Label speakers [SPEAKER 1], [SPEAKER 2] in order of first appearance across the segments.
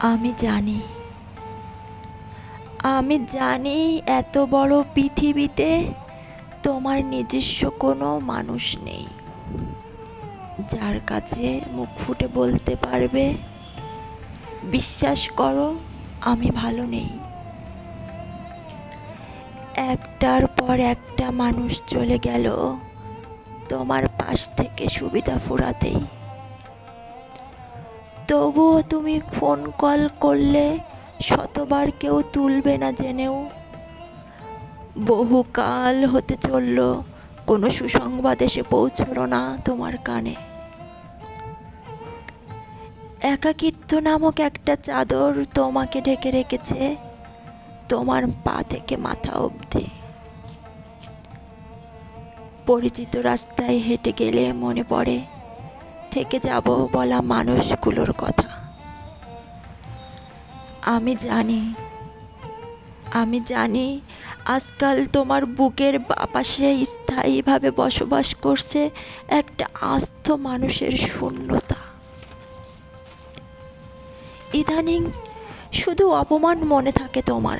[SPEAKER 1] আমি জানি। আমি জানি এত বড় পৃথিবীতে তোমার নিজস্ব কোনো মানুষ নেই। যার কাছে মুখ ফুটে বলতে পারবে, বিশ্বাস করো, আমি ভালো নেই। একটার পর একটা মানুষ চলে গেল তোমার পাশ থেকে সুবিধা ফুরাতেই। তবুও তুমি ফোন কল করলে শতবার কেউ তুলবে না জেনেও। বহুকাল হতে চলল, কোনো সুসংবাদ এসে পৌঁছলো না তোমার কানে। একাকিত্ব নামক একটা চাদর তোমাকে ঢেকে রেখেছে, তোমার পা থেকে মাথা অবধি। পরিচিত রাস্তায় হেঁটে গেলে মনে পড়ে থেকে যাব বলা মানুষগুলোর কথা। আমি জানি আমি জানি আজকাল তোমার বুকের বাপাশে স্থায়ীভাবে বসবাস করছে একটা আস্ত মানুষের শূন্যতা। ইদানিং শুধু অপমান মনে থাকে তোমার।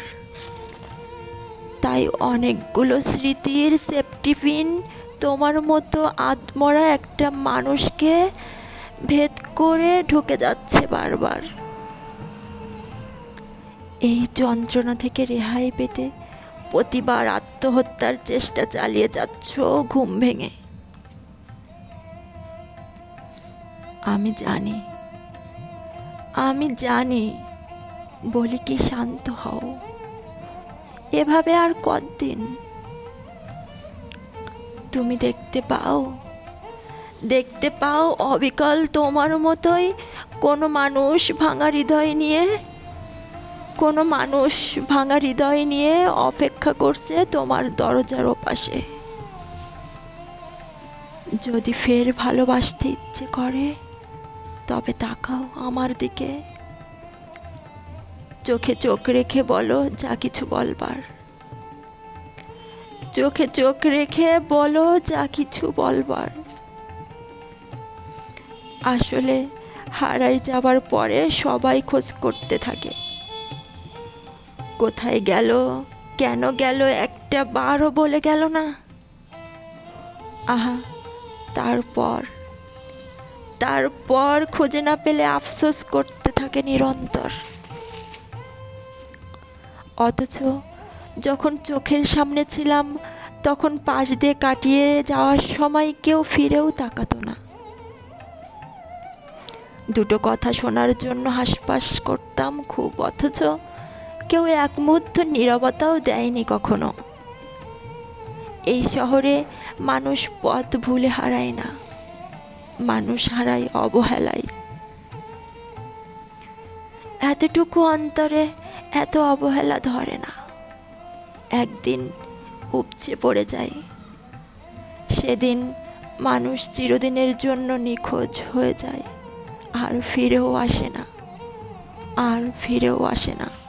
[SPEAKER 1] তাই অনেকগুলো স্মৃতির সেফটি পিন তোমার মতো আত্মরা একটা মানুষকে ভেদ করে ঢুকে যাচ্ছে বারবার। এই যন্ত্রণা থেকে রেহাই পেতে প্রতিবার আত্মহত্যার চেষ্টা চালিয়ে যাচ্ছ ঘুম ভেঙে। আমি জানি আমি জানি, বলি কি শান্ত হও। এভাবে আর কতদিন? তুমি দেখতে পাও? দেখতে পাও অবিকল তোমার মতোই কোনো মানুষ ভাঙা হৃদয় নিয়ে? কোনো মানুষ ভাঙা হৃদয় নিয়ে অপেক্ষা করছে তোমার দরজার ওপাশে। যদি ফের ভালোবাসতে ইচ্ছে করে, তবে তাকাও আমার দিকে। চোখে চোখ রেখে বলো যা কিছু বলবার। চোখে চোখ রেখে বলো যা কিছু বলবার। আসলে হারাই যাবার পরে সবাই খোঁজ করতে থাকে। কোথায় গেল, কেন গেল, একটা বারও বলে গেল না। আহা, তারপর? তারপর খুঁজে না পেলে আফসোস করতে থাকে নিরন্তর। অথচ যখন চোখের সামনে ছিলাম, তখন পাশ দিয়ে কাটিয়ে যাওয়ার সময় কেউ ফিরেও তাকাতো না। দুটো কথা শোনার জন্য হাসপাস করতাম খুব, অথচ কেউ এক মুহূর্ত নীরবতাও দেয়নি কখনো। এই শহরে মানুষ পথ ভুলে হারায় না, মানুষ হারায় অবহেলায়। এতটুকু অন্তরে এত অবহেলা ধরে না। একদিন উপচে পড়ে যায়। সেদিন মানুষ চিরদিনের জন্য নিখোঁজ হয়ে যায়। আর ফিরেও আসে না। আর ফিরেও আসে না।